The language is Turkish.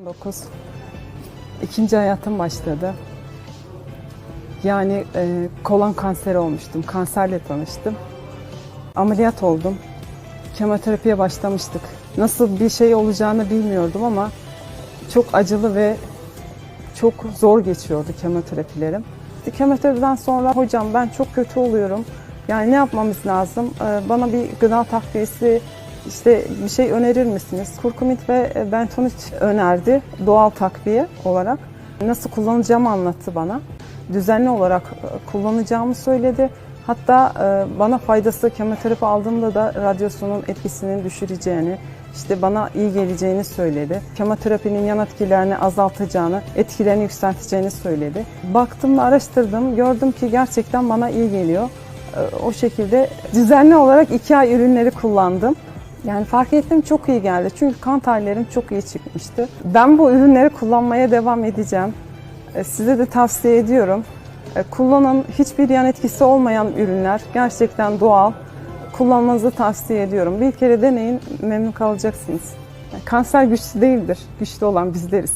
19. İkinci hayatım başladı. Yani e, kolon kanseri olmuştum. Kanserle tanıştım. Ameliyat oldum. Kemoterapiye başlamıştık. Nasıl bir şey olacağını bilmiyordum ama çok acılı ve çok zor geçiyordu kemoterapilerim. Kemoterapiden sonra hocam ben çok kötü oluyorum. Yani ne yapmamız lazım? Ee, Bana bir gıda takviyesi işte bir şey önerir misiniz? Kurkumit ve e, bentonit önerdi doğal takviye olarak. Nasıl kullanacağımı anlattı bana. Düzenli olarak e, kullanacağımı söyledi. Hatta e, bana faydası kemoterapi aldığımda da radyasyonun etkisini düşüreceğini, işte bana iyi geleceğini söyledi. Kemoterapinin yan etkilerini azaltacağını, etkilerini yükselteceğini söyledi. Baktım ve araştırdım, gördüm ki gerçekten bana iyi geliyor. O şekilde düzenli olarak iki ay ürünleri kullandım. Yani fark ettim çok iyi geldi. Çünkü kan tahlillerim çok iyi çıkmıştı. Ben bu ürünleri kullanmaya devam edeceğim. E, Size de tavsiye ediyorum. E, Kullanın hiçbir yan etkisi olmayan ürünler. Gerçekten doğal. Kullanmanızı tavsiye ediyorum. Bir kere deneyin memnun kalacaksınız. Kanser güçlü değildir. Güçlü olan bizleriz.